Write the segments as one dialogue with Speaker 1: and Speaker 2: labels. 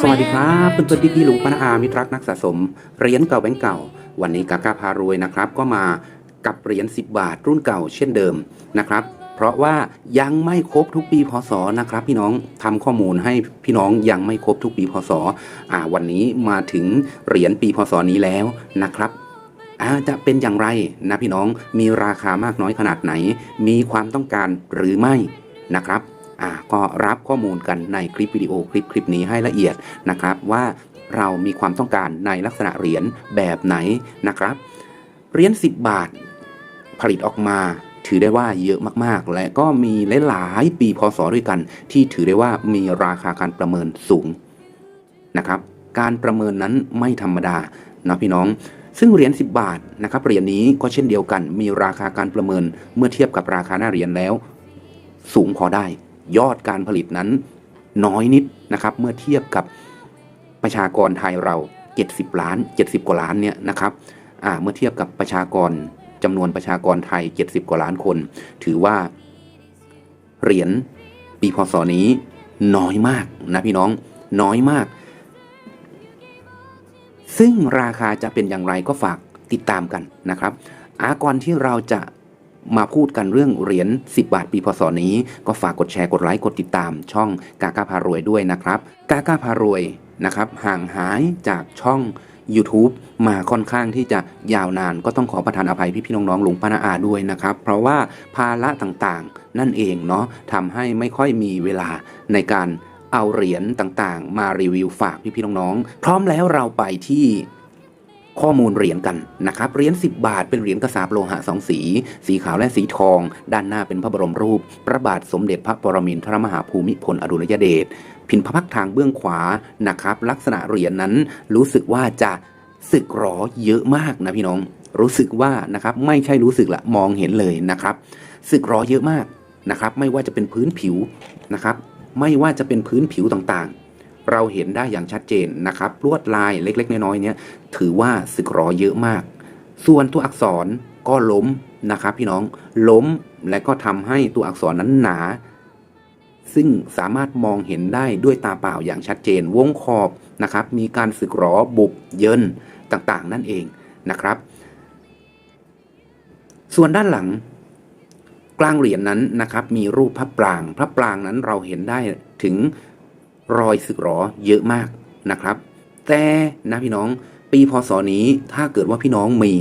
Speaker 1: สวัสดีครับเพื่อนๆพี่ๆลุงปาน้าอามิตรรักนักสะสมเหรียญเก่าแบงก์เก่า วันนี้กาก้าพารวยนะครับ ก็มากับเหรียญ10 บาทรุ่นเก่าเช่นเดิมนะครับ เพราะว่ายังไม่ครบทุกปีพศนะครับ พี่น้องทำข้อมูลให้พี่น้องยังไม่ครบทุกปีพศอ่าวันนี้มาถึงเหรียญปีพศนี้แล้วนะครับอาจะเป็นอย่างไรนะพี่น้องมีราคามากน้อยขนาดไหน มีความต้องการหรือไม่นะครับ ก็รับข้อมูลกันในคลิปวิดีโอคลิปคลิปนี้ให้ละเอียดนะครับว่าเรามีความต้องการในลักษณะเหรียญแบบไหนนะครับ เหรียญ10 บาท ผลิตออกมาถือได้ว่าเยอะมากๆ และก็มีหลายๆปีพศด้วยกัน ที่ถือได้ว่ามีราคาการประเมินสูงนะครับ การประเมินนั้นไม่ธรรมดานะพี่น้อง ซึ่งเหรียญ10 บาทนะครับเหรียญนี้ก็เช่นเดียวกัน มีราคาการประเมินเมื่อเทียบกับราคาหน้าเหรียญแล้ว สูงพอได้ ยอดการผลิตนั้นน้อยนิดนะครับ เมื่อเทียบกับประชากรไทยเรา 70 ล้าน 70 กว่าล้านเนี่ยนะครับเมื่อเทียบกับประชากรจำนวนประชากรไทย 70 กว่าล้านคน ถือว่าเหรียญปีพศนี้น้อยมากนะพี่น้องน้อยมาก ซึ่งราคาจะเป็นอย่างไรก็ฝากติดตามกันนะครับอากรที่เราจะ มาพูดกันเรื่องเหรียญ 10 บาทปีพศนี้ ก็ฝากกดแชร์กดไลค์กดติดตาม ช่องกากาพารวยด้วยนะครับกากาพารวยนะครับห่างหายจากช่อง YouTube มาค่อนข้างที่จะยาวนานก็ต้องขอประทานอภัยพี่พี่น้องๆลุงปานาอาด้วยนะครับ เพราะว่าภาระต่างๆ นั่นเองเนาะทำให้ไม่ค่อยมีเวลาในการเอาเหรียญต่างๆ มารีวิวฝากพี่พี่น้องๆพร้อมแล้วเราไปที่ ข้อมูลเหรียญกันนะครับเหรียญ10 บาทเป็นเหรียญกระสาบโลหะสองสี สีขาวและสีทอง ด้านหน้าเป็นพระบรมรูป พระบาทสมเด็จพระปรมินทรมหาภูมิพลอดุลยเดชพินพระพักทางเบื้องขวานะครับ ลักษณะเหรียญนั้นรู้สึกว่าจะสึกหรอเยอะมากนะพี่น้อง รู้สึกว่านะครับไม่ใช่รู้สึกละมองเห็นเลยนะครับสึกหรอเยอะมากนะครับ ไม่ว่าจะเป็นพื้นผิวนะครับ ไม่ว่าจะเป็นพื้นผิวต่างๆ เราเห็นได้อย่างชัดเจนนะครับลวดลายเล็ก ๆ น้อยๆเนี้ยถือว่าสึกหรอเยอะมาก ส่วนตัวอักษรก็ล้มนะครับ พี่น้องล้มและก็ทำให้ตัวอักษรนั้นหนา ซึ่งสามารถมองเห็นได้ด้วยตาเปล่าอย่างชัดเจน วงขอบนะครับ มีการสึกหรอบุบเยินต่างๆ นั่นเองนะครับ ส่วนด้านหลังกลางเหรียญนั้นนะครับ มีรูปพระปราง พระปรางนั้นเราเห็นได้ถึง รอยสึกหรอเยอะมากนะครับ แต่นะพี่น้องปีพศนี้ถ้าเกิดว่าพี่น้องมี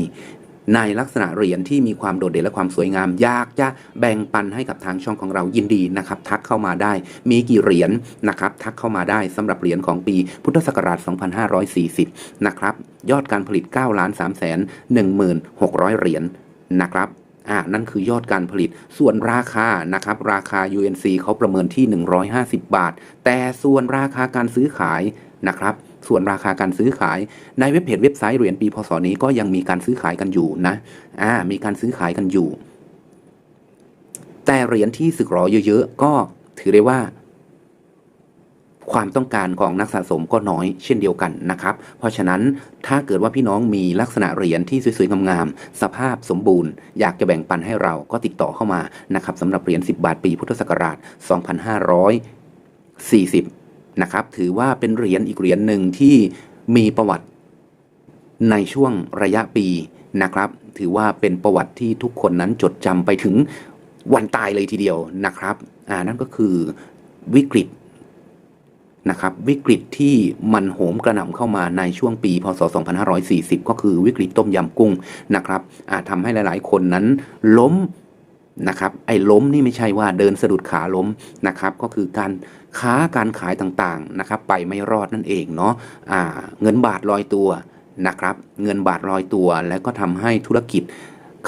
Speaker 1: ในลักษณะเหรียญที่มีความโดดเด่นและความสวยงาม อยากจะแบ่งปันให้กับทางช่องของเรายินดีนะครับ ทักเข้ามาได้ มีกี่เหรียญนะครับ ทักเข้ามาได้สำหรับเหรียญของปีพุทธศักราช 2540 นะครับ ยอดการผลิต9ล้าน3แสน1 6 0 0 เหรียญนะครับ อ่านั่นคือยอดการผลิต ส่วนราคานะครับราคา UNC เขาประเมินที่ 150 บาท แต่ส่วนราคาการซื้อขายนะครับส่วนราคาการซื้อขายในเว็บเพจเว็บไซต์เหรียญปีพศนี้ก็ยังมีการซื้อขายกันอยู่นะอ่ามีการซื้อขายกันอยู่ แต่เหรียญที่สึกหรอเยอะๆก็ถือได้ว่า ความต้องการของนักสะสมก็น้อยเช่นเดียวกันนะครับ เพราะฉะนั้นถ้าเกิดว่าพี่น้องมีลักษณะเหรียญที่สวยๆงามๆสภาพสมบูรณ์ อยากจะแบ่งปันให้เราก็ติดต่อเข้ามานะครับสำหรับเหรียญ10 บาทปีพุทธศักราช 2540 นะครับถือว่าเป็นเหรียญอีกเหรียญหนึ่งที่มีประวัติในช่วงระยะปีนะครับ ถือว่าเป็นประวัติที่ทุกคนนั้นจดจำไปถึงวันตายเลยทีเดียวนะครับอ่านั่นก็คือวิกฤต นะครับวิกฤตที่มันโหมกระหน่ำเข้ามาในช่วงปี พศ 2540 ก็คือวิกฤตต้มยำกุ้งนะครับอาจทำให้หลาย ๆ คนนั้นล้มนะครับไอ้ล้มนี่ไม่ใช่ว่าเดินสะดุดขาล้มนะครับก็คือการค้าการขายต่างๆนะครับไปไม่รอดนั่นเองเนาะอ่าเงินบาทลอยตัวนะครับเงินบาทลอยตัว แล้วก็ทำให้ธุรกิจ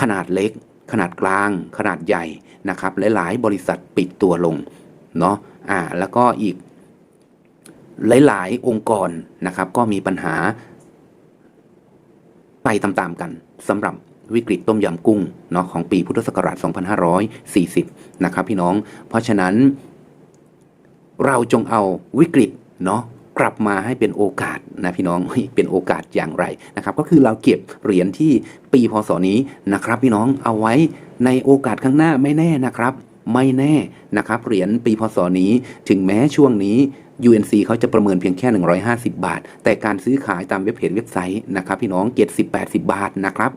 Speaker 1: ขนาดเล็ก ขนาดกลาง ขนาดใหญ่นะครับหลายๆบริษัทปิดตัวลงเนาะอ่าแล้วก็อีก หลาย ๆ องค์กรนะครับ ก็มีปัญหาไปตามๆกันสำหรับวิกฤตต้มยำกุ้งเนาะของปีพุทธศักราช 2540 นะครับพี่น้อง เพราะฉะนั้น เราจงเอาวิกฤตเนาะกลับมาให้เป็นโอกาสนะพี่น้องเป็นโอกาสอย่างไรนะครับ ก็คือเราเก็บเหรียญที่ปีพศนี้นะครับ พี่น้องเอาไว้ในโอกาสข้างหน้าไม่แน่นะครับ ไม่แน่นะครับเหรียญปีพศนี้ ถึงแม้ช่วงนี้ UNC เขาจะประเมินเพียงแค่ 150 บาท แต่การซื้อขายตามเว็บเพจเว็บไซต์นะครับพี่น้อง 70-80 บาทนะครับ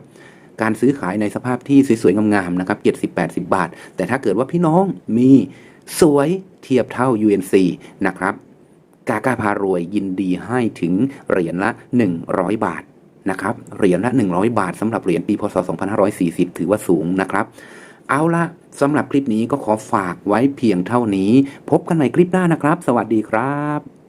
Speaker 1: การซื้อขายในสภาพที่สวยๆงามๆนะครับ 70-80 บาท แต่ถ้าเกิดว่าพี่น้องมีสวยเทียบเท่า UNC นะครับกาก้าพารวยยินดีให้ถึงเหรียญละ 100 บาทนะครับเหรียญละ 100 บาทสำหรับเหรียญปีพศ 2540 ถือว่าสูงนะครับ เอาละสำหรับคลิปนี้ก็ขอฝากไว้เพียงเท่านี้ พบกันใหม่คลิปหน้านะครับ สวัสดีครับ